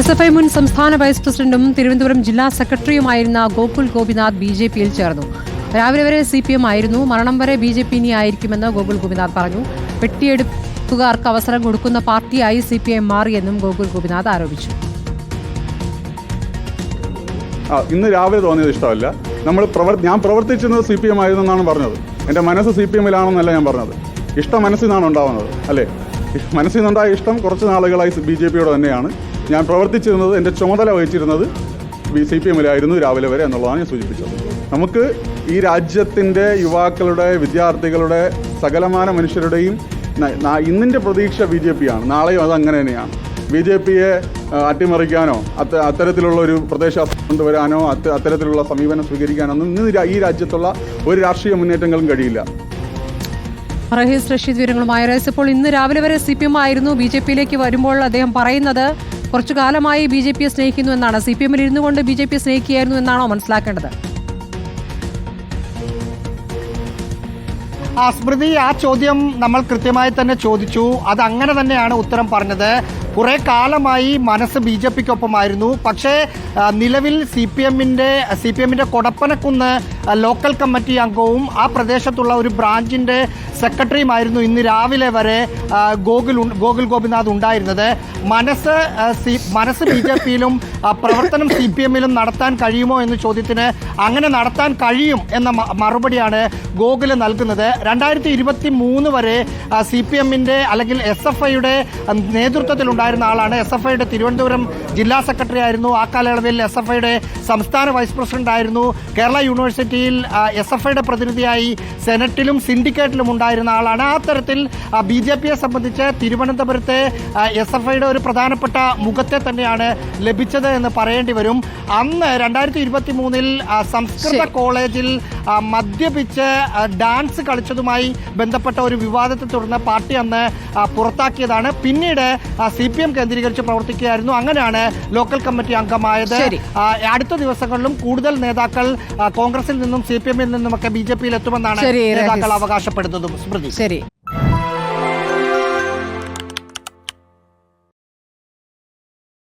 S F I മുൻ സംസ്ഥാന vice പ്രസിഡന്റും തിരുവനന്തപുരം ജില്ലാ സെക്രട്ടറിയുമായിരുന്ന ഗോകുൽ ഗോപിനാഥ് ബി ജെ പിയിൽ ചേർന്നു. രാവിലെ വരെ സി പി എം ആയിരുന്നു. മരണം വരെ ബി ജെ പി ഇനി ആയിരിക്കുമെന്ന് ഗോകുൽ ഗോപിനാഥ് പറഞ്ഞു. വെട്ടിയെടുപ്പുകാർക്ക് അവസരം കൊടുക്കുന്ന പാർട്ടിയായി സി പി എം മാറിയെന്നും ഗോകുൽ ഗോപിനാഥ് ആരോപിച്ചു. ഇന്ന് രാവിലെ തോന്നിയത് ഇഷ്ടമല്ല. നമ്മൾ ഞാൻ പ്രവർത്തിച്ചിരുന്നത് സി പി എം ആയിരുന്നെന്നാണ് പറഞ്ഞത്. എന്റെ മനസ്സ് സി പി എമ്മിലാണെന്നല്ല ഞാൻ പറഞ്ഞത്. ഇഷ്ടം മനസ്സിൽ നിന്നാണ് ഉണ്ടാവുന്നത് അല്ലേ? മനസ്സിൽ നിന്നുണ്ടായ ഇഷ്ടം കുറച്ച് നാളുകളായി ബി ജെ പിയോട് തന്നെയാണ്. ഞാൻ പ്രവർത്തിച്ചിരുന്നത് എന്റെ ചുമതല വഹിച്ചിരുന്നത് ബി സി പി എമ്മിലായിരുന്നു രാവിലെ വരെ എന്നുള്ളതാണ് ഞാൻ സൂചിപ്പിച്ചത്. നമുക്ക് ഈ രാജ്യത്തിന്റെ യുവാക്കളുടെ വിദ്യാർത്ഥികളുടെ സകലമാന മനുഷ്യരുടെയും ഇന്നിന്റെ പ്രതീക്ഷ ബി ജെ പി ആണ്. നാളെയും അത് അങ്ങനെ തന്നെയാണ്. ബി ജെ പിയെ അട്ടിമറിക്കാനോ അത്ത അത്തരത്തിലുള്ള ഒരു പ്രദേശം കൊണ്ടുവരാനോ അത്ത അത്തരത്തിലുള്ള സമീപനം സ്വീകരിക്കാനോ ഒന്നും ഇന്ന് ഈ രാജ്യത്തുള്ള ഒരു രാഷ്ട്രീയ മുന്നേറ്റങ്ങളും കഴിയില്ല. റഹീസ് റഷീദ് വിവരങ്ങളുമായി. റഹീസ് ഇപ്പോൾ ഇന്ന് രാവിലെ വരെ സി പി എം ആയിരുന്നു. ബി ജെ പിയിലേക്ക് വരുമ്പോൾ അദ്ദേഹം പറയുന്നത് കുറച്ചു കാലമായി ബി ജെ പിയെ സ്നേഹിക്കുന്നു എന്നാണ്. സി പി എമ്മിൽ ഇരുന്നു കൊണ്ട് ബി ജെ പിയെ സ്നേഹിക്കുകയായിരുന്നു എന്നാണോ മനസ്സിലാക്കേണ്ടത്? ആ സ്മൃതി ആ ചോദ്യം നമ്മൾ കൃത്യമായി തന്നെ ചോദിച്ചു. അത് അങ്ങനെ തന്നെയാണ് ഉത്തരം പറഞ്ഞത്. കുറെ കാലമായി മനസ്സ് ബി ജെ പിക്കൊപ്പമായിരുന്നു. പക്ഷേ നിലവിൽ സി പി എമ്മിന്റെ സി പി എമ്മിന്റെ കൊടപ്പനക്കുന്ന് ലോക്കൽ കമ്മിറ്റി അംഗവും ആ പ്രദേശത്തുള്ള ഒരു ബ്രാഞ്ചിന്റെ സെക്രട്ടറിയുമായിരുന്നു ഇന്ന് രാവിലെ വരെ ഗോകുൽ ഗോകുൽ ഗോപിനാഥ് ഉണ്ടായിരുന്നത്. മനസ്സ് സി മനസ്സ് ബി ജെ പിയിലും പ്രവർത്തനം സി പി എമ്മിലും നടത്താൻ കഴിയുമോ എന്ന ചോദ്യത്തിന് അങ്ങനെ നടത്താൻ കഴിയും എന്ന മറുപടിയാണ് ഗോകുൽ നൽകുന്നത്. രണ്ടായിരത്തി ഇരുപത്തി മൂന്ന് വരെ സി പി എമ്മിന്റെ അല്ലെങ്കിൽ എസ് എഫ് ഐയുടെ നേതൃത്വത്തിലുണ്ടായിരുന്ന ആളാണ്. എസ് എഫ് ഐയുടെ തിരുവനന്തപുരം ജില്ലാ സെക്രട്ടറി ആയിരുന്നു ആ കാലയളവിൽ എസ് എഫ് ഐയുടെ സംസ്ഥാന വൈസ് പ്രസിഡന്റ് ആയിരുന്നു കേരള യൂണിവേഴ്സിറ്റിയിൽ എസ് എഫ് ഐയുടെ പ്രതിനിധിയായി സെനറ്റിലും സിൻഡിക്കേറ്റിലും ഉണ്ടായിരുന്ന ആളാണ്. ആ തരത്തിൽ ബി ജെ പിയെ സംബന്ധിച്ച് തിരുവനന്തപുരത്തെ എസ് എഫ് ഐയുടെ ഒരു പ്രധാനപ്പെട്ട മുഖത്തെ തന്നെയാണ് ലഭിച്ചത് എന്ന് പറയേണ്ടി വരും. അന്ന് രണ്ടായിരത്തി ഇരുപത്തി മൂന്നിൽ സംസ്കൃത കോളേജിൽ മദ്യപിച്ച് ഡാൻസ് കളിച്ചതുമായി ബന്ധപ്പെട്ട ഒരു വിവാദത്തെ തുടർന്ന് പാർട്ടി അന്ന് പുറത്താക്കിയതാണ്. പിന്നീട് സി പി എം കേന്ദ്രീകരിച്ച് പ്രവർത്തിക്കുകയായിരുന്നു. അങ്ങനെയാണ് ലോക്കൽ കമ്മിറ്റി അംഗമായത്. അടുത്ത ദിവസങ്ങളിലും കൂടുതൽ നേതാക്കൾ കോൺഗ്രസിൽ നിന്നും സി പി എമ്മിൽ നിന്നുമൊക്കെ ബി ജെ പിയിൽ എത്തുമെന്നാണ് നേതാക്കൾ. അവകാശപ്പെടുന്നതും. സ്മൃതി ശരി.